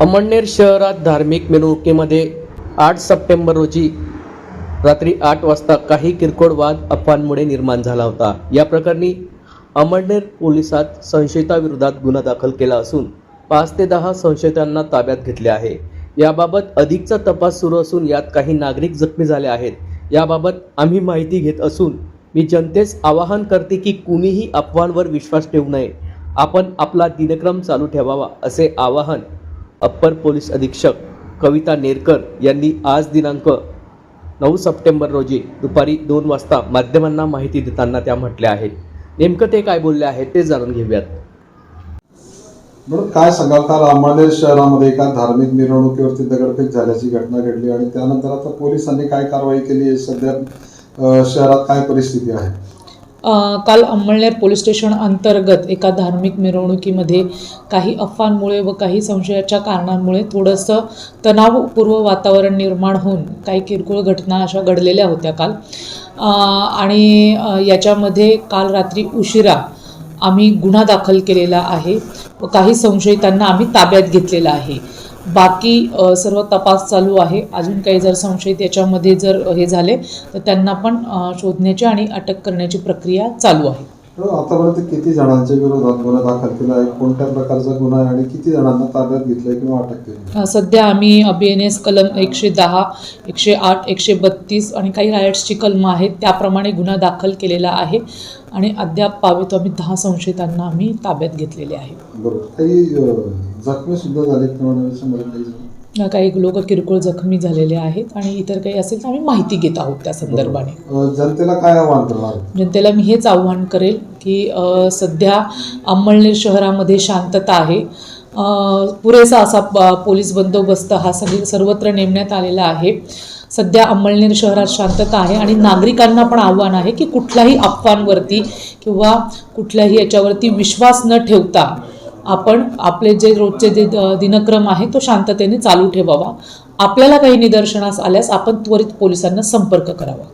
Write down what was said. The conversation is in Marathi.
अमळनेर शहरात धार्मिक मिरवणुकीमध्ये आठ सप्टेंबर रोजी रात्री आठ वाजता काही किरकोळ वाद अफवांमुळे निर्माण झाला होता. या प्रकरणी अमळनेर पोलिसात संशयिताविरोधात गुन्हा दाखल केला असून पाच ते दहा संशयितांना ताब्यात घेतले आहे. याबाबत अधिकचा तपास सुरू असून यात काही नागरिक जखमी झाले आहेत. याबाबत आम्ही माहिती घेत असून मी जनतेस आवाहन करते की कुणीही अफवांवर विश्वास ठेवू नये. आपण आपला दिनक्रम चालू ठेवावा असे आवाहन अप्पर पोलीस अधीक्षक कविता नेरकर यांनी आज दिनांक नऊ सप्टेंबर रोजी दुपारी दोन वाजता माध्यमांना माहिती देताना त्या म्हटल्या आहेत. नेमकं ते काय बोलले आहेत ते जाणून घेऊयात. म्हणून काय सांगाल? काल अंमळनेर शहरामध्ये एका धार्मिक मिरवणुकीवरती दगडफेक झाल्याची घटना घडली आणि त्यानंतर आता पोलिसांनी काय कारवाई केली? आहे सध्या शहरात काय परिस्थिती आहे? काल अंमळनेर पोलीस स्टेशन अंतर्गत एका धार्मिक मिरवणुकीमध्ये काही अफवांमुळे व काही संशयाच्या कारणांमुळे थोडंसं तणावपूर्व वातावरण निर्माण होऊन काही किरकोळ घटना अशा घडलेल्या होत्या काल. आणि याच्यामध्ये काल रात्री उशिरा आम्ही गुन्हा दाखल केलेला आहे. व काही संशयितांना आम्ही ताब्यात घेतलेला आहे. बाकी सर्व तपास चालू आहे. अजून काही जर संशयित याच्यामध्ये जर हे झाले तर त्यांना पण शोधण्याची आणि अटक करण्याची प्रक्रिया चालू आहे. आतापर्यंत किती जणांच्या विरोधात गुन्हा दाखल केला? आहे कोणत्या प्रकारचा गुन्हा आहे आणि किती जणांना ताब्यात घेतलंय किंवा अटक केली सध्या आम्ही बी एन एस कलम एकशे दहा एकशे आठ एकशे बत्तीस आणि काही रायट्सची कलमं आहेत त्याप्रमाणे गुन्हा दाखल केलेला आहे. आणि अद्याप पावेतो आम्ही दहा संशयितांना आम्ही ताब्यात घेतलेले आहे. बरोबर. काही जखमी सुद्धा झालेत किंवा काही लोक किरकोळ जखमी झालेले आहेत आणि इतर काही असेल तर आम्ही माहिती घेत आहोत त्या संदर्भाने. जनतेला काय आवाहन करणार? जनतेला मी हेच आव्हान करेल की सध्या अंमळनेर शहरामध्ये शांतता आहे. पुरेसा असा पोलीस बंदोबस्त हा सगळी सर्वत्र नेमण्यात आलेला आहे. सध्या अंमळनेर शहरात शांतता आहे आणि नागरिकांना पण आव्हान आहे की कुठल्याही अफवांवरती किंवा कुठल्याही याच्यावरती विश्वास न ठेवता आपण आपले जे रोजचे जे दिनक्रम आहे तो शांततेने चालू ठेवावा. आपल्याला काही निदर्शनास आल्यास आपण त्वरित पोलिसांना संपर्क करावा.